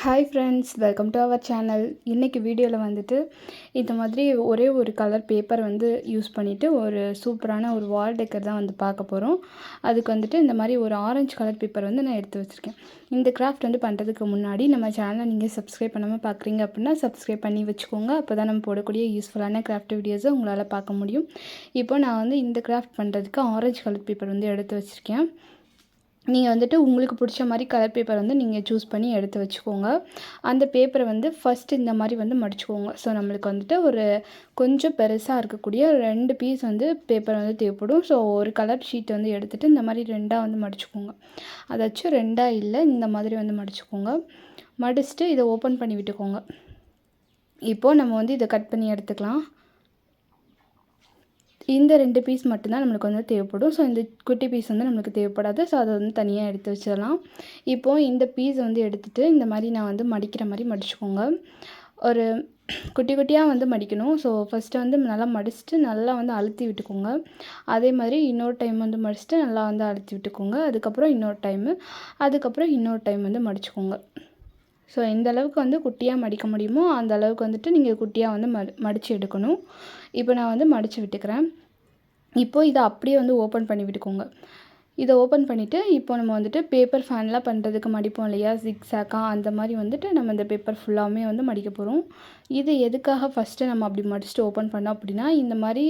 Hi friends welcome to our channel இன்றைக்கி வீடியோவில் வந்துட்டு இந்த மாதிரி ஒரே ஒரு கலர் பேப்பர் வந்து யூஸ் பண்ணிவிட்டு ஒரு சூப்பரான ஒரு வால் டெக்கர் தான் வந்து பார்க்க போகிறோம் அதுக்கு வந்துட்டு இந்த மாதிரி ஒரு ஆரஞ்சு கலர் பேப்பர் வந்து நான் எடுத்து வச்சுருக்கேன். இந்த கிராஃப்ட் வந்து பண்ணுறதுக்கு முன்னாடி நம்ம சேனலை நீங்கள் சப்ஸ்கிரைப் பண்ணாமல் பார்க்குறீங்க அப்படின்னா சப்ஸ்கிரைப் பண்ணி வச்சுக்கோங்க. அப்போ தான் நம்ம போடக்கூடிய யூஸ்ஃபுல்லான கிராஃப்ட் வீடியோஸை உங்களால் பார்க்க முடியும். இப்போ நான் வந்து இந்த கிராஃப்ட் பண்ணுறதுக்கு ஆரஞ்சு கலர் பேப்பர் வந்து எடுத்து வச்சுருக்கேன். நீங்கள் வந்துட்டு உங்களுக்கு பிடிச்ச மாதிரி கலர் பேப்பர் வந்து நீங்கள் சூஸ் பண்ணி எடுத்து வச்சுக்கோங்க. அந்த பேப்பரை வந்து ஃபஸ்ட்டு இந்த மாதிரி வந்து மடிச்சுக்கோங்க. ஸோ நம்மளுக்கு வந்துட்டு ஒரு கொஞ்சம் பெருசாக இருக்கக்கூடிய ரெண்டு பீஸ் வந்து பேப்பர் வந்து தேவைப்படும். ஸோ ஒரு கலர் ஷீட் வந்து எடுத்துகிட்டு இந்த மாதிரி ரெண்டாக வந்து மடிச்சுக்கோங்க. அதாச்சும் ரெண்டாக இல்லை இந்த மாதிரி வந்து மடிச்சுக்கோங்க. மடிச்சுட்டு இதை ஓப்பன் பண்ணி விட்டுக்கோங்க. இப்போது நம்ம வந்து இதை கட் பண்ணி எடுத்துக்கலாம். இந்த ரெண்டு பீஸ் மட்டும்தான் நம்மளுக்கு வந்து தேவைப்படும். ஸோ இந்த குட்டி பீஸ் வந்து நம்மளுக்கு தேவைப்படாது. ஸோ அதை வந்து தனியாக எடுத்து வச்சிடலாம். இப்போது இந்த பீஸ் வந்து எடுத்துகிட்டு இந்த மாதிரி நான் வந்து மடிக்கிற மாதிரி மடிச்சுக்கோங்க. ஒரு குட்டி குட்டியாக வந்து மடிக்கணும். ஸோ ஃபஸ்ட்டு வந்து நல்லா மடிச்சுட்டு நல்லா வந்து அழுத்தி விட்டுக்கோங்க. அதே மாதிரி இன்னொரு டைம் வந்து மடிச்சுட்டு நல்லா வந்து அழுத்தி விட்டுக்கோங்க. அதுக்கப்புறம் இன்னொரு டைமு அதுக்கப்புறம் இன்னொரு டைம் வந்து மடிச்சுக்கோங்க. ஸோ எந்த அளவுக்கு வந்து குட்டியாக மடிக்க முடியுமோ அந்த அளவுக்கு வந்துட்டு நீங்கள் குட்டியாக வந்து மடி மடித்து எடுக்கணும். இப்போ நான் வந்து மடித்து விட்டுக்கிறேன். இப்போது இதை அப்படியே வந்து ஓப்பன் பண்ணி விட்டுக்கோங்க. இதை ஓப்பன் பண்ணிவிட்டு இப்போ நம்ம வந்துட்டு பேப்பர் ஃபேன்லாம் பண்ணுறதுக்கு மடிப்போம் இல்லையா? ஜிக்ஸாக்காக அந்த மாதிரி வந்துட்டு நம்ம இந்த பேப்பர் ஃபுல்லாமே வந்து மடிக்க போகிறோம் இது எதுக்காக ஃபஸ்ட்டு நம்ம அப்படி மடிச்சுட்டு ஓப்பன் பண்ணோம் அப்படின்னா இந்த மாதிரி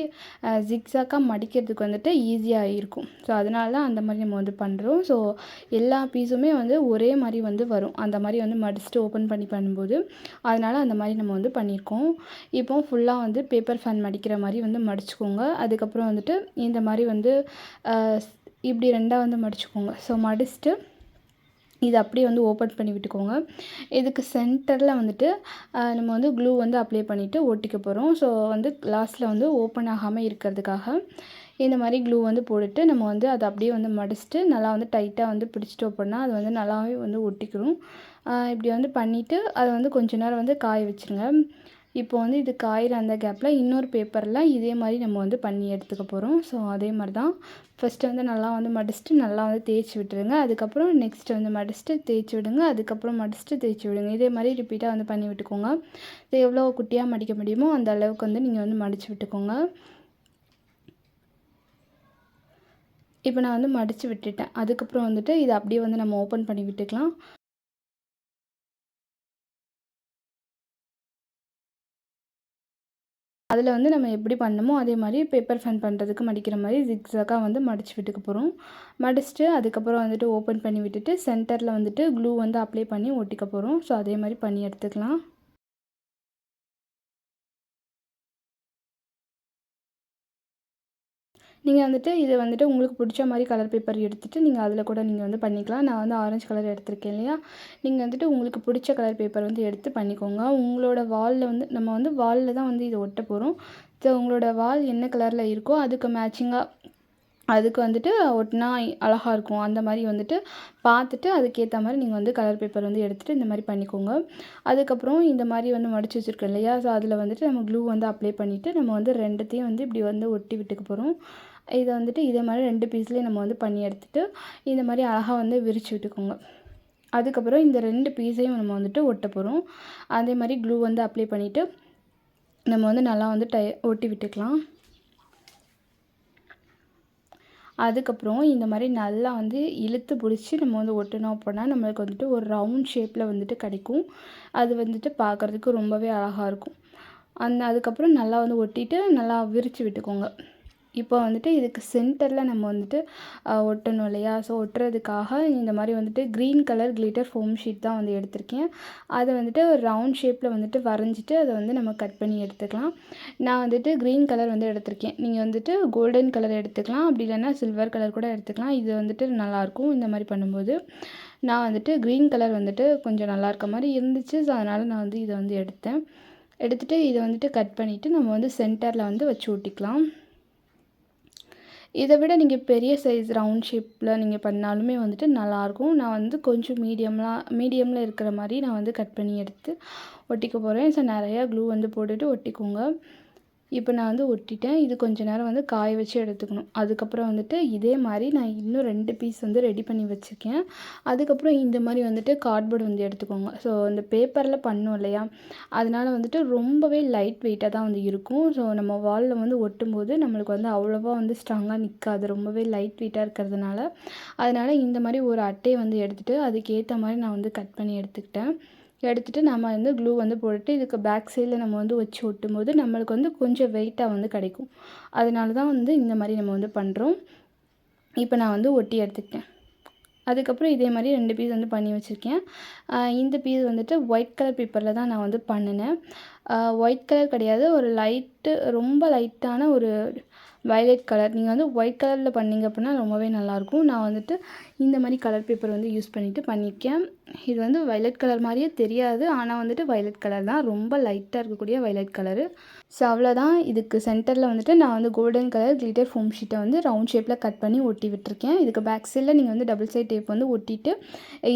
ஜிக்ஸாக்காக மடிக்கிறதுக்கு வந்துட்டு ஈஸியாக இருக்கும். ஸோ அதனால தான் அந்த மாதிரி நம்ம வந்து பண்ணுறோம் ஸோ எல்லா பீஸுமே வந்து ஒரே மாதிரி வந்து வரும். அந்த மாதிரி வந்து மடிச்சுட்டு ஓப்பன் பண்ணி பண்ணும்போது அதனால் அந்த மாதிரி நம்ம வந்து பண்ணியிருக்கோம். இப்போ ஃபுல்லாக வந்து பேப்பர் ஃபேன் மடிக்கிற மாதிரி வந்து மடிச்சுக்கோங்க. அதுக்கப்புறம் வந்துட்டு இந்த மாதிரி வந்து இப்படி ரெண்டாக வந்து மடிச்சுக்கோங்க. ஸோ மடிச்சுட்டு இது அப்படியே வந்து ஓப்பன் பண்ணி விட்டுக்கோங்க. இதுக்கு சென்டரில் வந்துட்டு நம்ம வந்து க்ளூ வந்து அப்ளை பண்ணிவிட்டு ஒட்டிக்க போகிறோம் ஸோ வந்து லாஸ்ட்டில் வந்து ஓப்பன் ஆகாமல் இருக்கிறதுக்காக இந்த மாதிரி க்ளூ வந்து போட்டுட்டு நம்ம வந்து அதை அப்படியே வந்து மடிச்சுட்டு நல்லா வந்து டைட்டாக வந்து பிடிச்சிட்டு அப்படின்னா அது வந்து நல்லாவே வந்து ஒட்டிக்கிறோம் இப்படி வந்து பண்ணிவிட்டு அதை வந்து கொஞ்ச நேரம் வந்து காய வச்சுருங்க. இப்போ வந்து இது காயிற அந்த கேப்பில் இன்னொரு பேப்பரில் இதே மாதிரி நம்ம வந்து பண்ணி எடுத்துக்க போகிறோம் ஸோ அதே மாதிரி தான் ஃபஸ்ட்டு வந்து நல்லா வந்து மடிச்சுட்டு நல்லா வந்து தேய்ச்சி விட்டுருங்க. அதுக்கப்புறம் நெக்ஸ்ட்டு வந்து மடிச்சுட்டு தேய்ச்சி விடுங்க. அதுக்கப்புறம் மடிச்சுட்டு தேய்ச்சி விடுங்க. இதே மாதிரி ரிப்பீட்டாக வந்து பண்ணி விட்டுக்கோங்க. இது எவ்வளோ குட்டியாக மடிக்க முடியுமோ அந்த அளவுக்கு வந்து நீங்கள் வந்து மடித்து விட்டுக்கோங்க. இப்போ நான் வந்து மடித்து விட்டுட்டேன். அதுக்கப்புறம் வந்துட்டு இதை அப்படியே வந்து நம்ம ஓப்பன் பண்ணி விட்டுக்கலாம். அதில் வந்து நம்ம எப்படி பண்ணமோ அதே மாதிரி பேப்பர் ஃபேன் பண்ணுறதுக்கு மடிக்கிற மாதிரி ஜிக்ஸாக்காக வந்து மடித்து விட்டுக்க போகிறோம் மடிச்சுட்டு அதுக்கப்புறம் வந்துட்டு ஓப்பன் பண்ணி விட்டுட்டு சென்டரில் வந்துட்டு க்ளூ வந்து அப்ளை பண்ணி ஒட்டிக்க போகிறோம் ஸோ அதே மாதிரி பண்ணி எடுத்துக்கலாம். நீங்கள் வந்துட்டு இது வந்துட்டு உங்களுக்கு பிடிச்ச மாதிரி கலர் பேப்பர் எடுத்துகிட்டு நீங்கள் அதில் கூட நீங்கள் வந்து பண்ணிக்கலாம். நான் வந்து ஆரஞ்சு கலர் எடுத்திருக்கேன் இல்லையா? நீங்கள் வந்துட்டு உங்களுக்கு பிடிச்ச கலர் பேப்பர் வந்து எடுத்து பண்ணிக்கோங்க. உங்களோட வாலில் வந்து நம்ம வந்து வாலில் தான் வந்து இதை ஒட்ட போகிறோம் ஸோ உங்களோட வால் என்ன கலரில் இருக்கோ அதுக்கு மேட்சிங்காக அதுக்கு வந்துட்டு ஒட்டினா அழகாக இருக்கும். அந்த மாதிரி வந்துட்டு பார்த்துட்டு அதுக்கேற்ற மாதிரி நீங்கள் வந்து கலர் பேப்பர் வந்து எடுத்துகிட்டு இந்த மாதிரி பண்ணிக்கோங்க. அதுக்கப்புறம் இந்த மாதிரி வந்து மடித்து வச்சுருக்கோம் இல்லையா? ஸோ அதில் வந்துட்டு நம்ம க்ளூ வந்து அப்ளை பண்ணிவிட்டு நம்ம வந்து ரெண்டுத்தையும் வந்து இப்படி வந்து ஒட்டி விட்டுக்க போகிறோம் இதை வந்துட்டு இதே மாதிரி ரெண்டு பீஸ்லேயும் நம்ம வந்து பண்ணி எடுத்துகிட்டு இந்த மாதிரி அழகாக வந்து விரித்து விட்டுக்கோங்க. அதுக்கப்புறம் இந்த ரெண்டு பீஸையும் நம்ம வந்துட்டு ஒட்ட போகிறோம் அதே மாதிரி க்ளூ வந்து அப்ளை பண்ணிவிட்டு நம்ம வந்து நல்லா வந்து டை ஒட்டி விட்டுக்கலாம். அதுக்கப்புறம் இந்த மாதிரி நல்லா வந்து இழுத்து பிடிச்சி நம்ம வந்து ஒட்டினோம் அப்படின்னா நம்மளுக்கு வந்துட்டு ஒரு ரவுண்ட் ஷேப்பில் வந்துட்டு கிடைக்கும். அது வந்துட்டு பார்க்குறதுக்கு ரொம்பவே அழகாக இருக்கும். அந்த அதுக்கப்புறம் நல்லா வந்து ஒட்டிட்டு நல்லா விரித்து விட்டுக்கோங்க. இப்போ வந்துட்டு இதுக்கு சென்டரில் நம்ம வந்துட்டு ஒட்டணும் இல்லையா? ஸோ ஒட்டுறதுக்காக இந்த மாதிரி வந்துட்டு green colour glitter foam sheet தான் வந்து எடுத்திருக்கேன். அதை வந்துட்டு ஒரு ரவுண்ட் ஷேப்பில் வந்துட்டு வரைஞ்சிட்டு அதை வந்து நம்ம கட் பண்ணி எடுத்துக்கலாம். நான் வந்துட்டு க்ரீன் கலர் வந்து எடுத்திருக்கேன். நீங்கள் வந்துட்டு கோல்டன் கலர் எடுத்துக்கலாம். அப்படி இல்லைன்னா சில்வர் கலர் கூட எடுத்துக்கலாம். இது வந்துட்டு நல்லாயிருக்கும் இந்த மாதிரி பண்ணும்போது. நான் வந்துட்டு க்ரீன் கலர் வந்துட்டு கொஞ்சம் நல்லா இருக்க மாதிரி இருந்துச்சு. ஸோ அதனால் நான் வந்து இதை வந்து எடுத்தேன். எடுத்துகிட்டு இதை வந்துட்டு கட் பண்ணிவிட்டு நம்ம வந்து சென்டரில் வந்து வச்சு ஒட்டிக்கலாம். இதை விட நீங்கள் பெரிய சைஸ் ரவுண்ட் ஷேப்பில் நீங்கள் பண்ணாலுமே வந்துட்டு நல்லாயிருக்கும். நான் வந்து கொஞ்சம் மீடியம்லாம் மீடியமில் இருக்கிற மாதிரி நான் வந்து கட் பண்ணி எடுத்து ஒட்டிக்க போகிறேன் ஸோ நிறையா க்ளூ வந்து போட்டுட்டு ஒட்டிக்கோங்க. இப்போ நான் வந்து ஒட்டிட்டேன். இது கொஞ்ச நேரம் வந்து காய வச்சு எடுத்துக்கணும். அதுக்கப்புறம் வந்துட்டு இதே மாதிரி நான் இன்னும் ரெண்டு பீஸ் வந்து ரெடி பண்ணி வச்சுருக்கேன். அதுக்கப்புறம் இந்த மாதிரி வந்துட்டு கார்ட்போர்டு வந்து எடுத்துக்கோங்க. ஸோ இந்த பேப்பரில் பண்ணோம் இல்லையா? அதனால் வந்துட்டு ரொம்பவே லைட் வெயிட்டாக தான் வந்து இருக்கும். ஸோ நம்ம வாலில் வந்து ஒட்டும்போது நம்மளுக்கு வந்து அவ்வளோவா வந்து ஸ்ட்ராங்காக நிற்காது ரொம்பவே லைட் வெயிட்டாக இருக்கிறதுனால. அதனால் இந்த மாதிரி ஒரு அட்டையை வந்து எடுத்துகிட்டு அதுக்கேற்ற மாதிரி நான் வந்து கட் பண்ணி எடுத்துக்கிட்டேன். எடுத்துகிட்டு நம்ம வந்து க்ளூ வந்து போட்டுட்டு இதுக்கு பேக் சைடில் நம்ம வந்து வச்சு ஒட்டும் போது நம்மளுக்கு வந்து கொஞ்சம் வெயிட்டாக வந்து கிடைக்கும். அதனால தான் வந்து இந்த மாதிரி நம்ம வந்து பண்ணுறோம் இப்போ நான் வந்து ஒட்டி எடுத்துக்கிட்டேன். அதுக்கப்புறம் இதே மாதிரி ரெண்டு பீஸ் வந்து பண்ணி வச்சுருக்கேன். இந்த பீஸ் வந்துட்டு ஒயிட் கலர் பேப்பரில் தான் நான் வந்து பண்ணினேன். ஒயிட் கலர் கிடையாது. ஒரு லைட்டு ரொம்ப லைட்டான ஒரு வயலட் கலர் நீங்கள் வந்து ஒயிட் கலரில் பண்ணிங்க அப்படின்னா ரொம்பவே நல்லாயிருக்கும் நான் வந்துட்டு இந்த மாதிரி கலர் பேப்பர் வந்து யூஸ் பண்ணிவிட்டு பண்ணியிருக்கேன். இது வந்து வயலட் கலர் மாதிரியே தெரியாது. ஆனால் வந்துட்டு வயலட் கலர் தான். ரொம்ப லைட்டாக இருக்கக்கூடிய வயலட் கலரு ஸோ அவ்வளோதான் இதுக்கு சென்டரில் வந்துட்டு நான் வந்து கோல்டன் கலர் கிளிட்டர் ஃபோம் ஷீட்டை வந்து ரவுண்ட் ஷேப்பில் கட் பண்ணி ஒட்டி விட்டுருக்கேன். இதுக்கு பேக் சைடில் நீங்கள் வந்து டபுள் சைட் டேப் வந்து ஒட்டிட்டு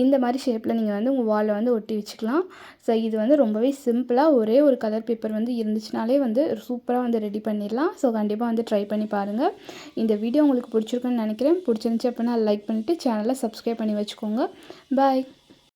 இந்த மாதிரி ஷேப்பில் நீங்கள் வந்து உங்கள் வாலில் வந்து ஒட்டி வச்சுக்கலாம். ஸோ இது வந்து ரொம்பவே சிம்பிளாக ஒரே ஒரு கலர் பேப்பர் வந்து இருந்துச்சுனாலே வந்து சூப்பராக வந்து ரெடி பண்ணிடலாம். ஸோ கண்டிப்பாக வந்து ட்ரை பண்ணி பாருங்கள் இந்த வீடியோ உங்களுக்கு பிடிச்சிருக்குன்னு நினைக்கிறேன். பிடிச்சிருந்துச்சி அப்படின்னா லைக் பண்ணிவிட்டு சேனலை சப்ஸ்கிரைப் பண்ணி வச்சுக்கோங்க. பாய்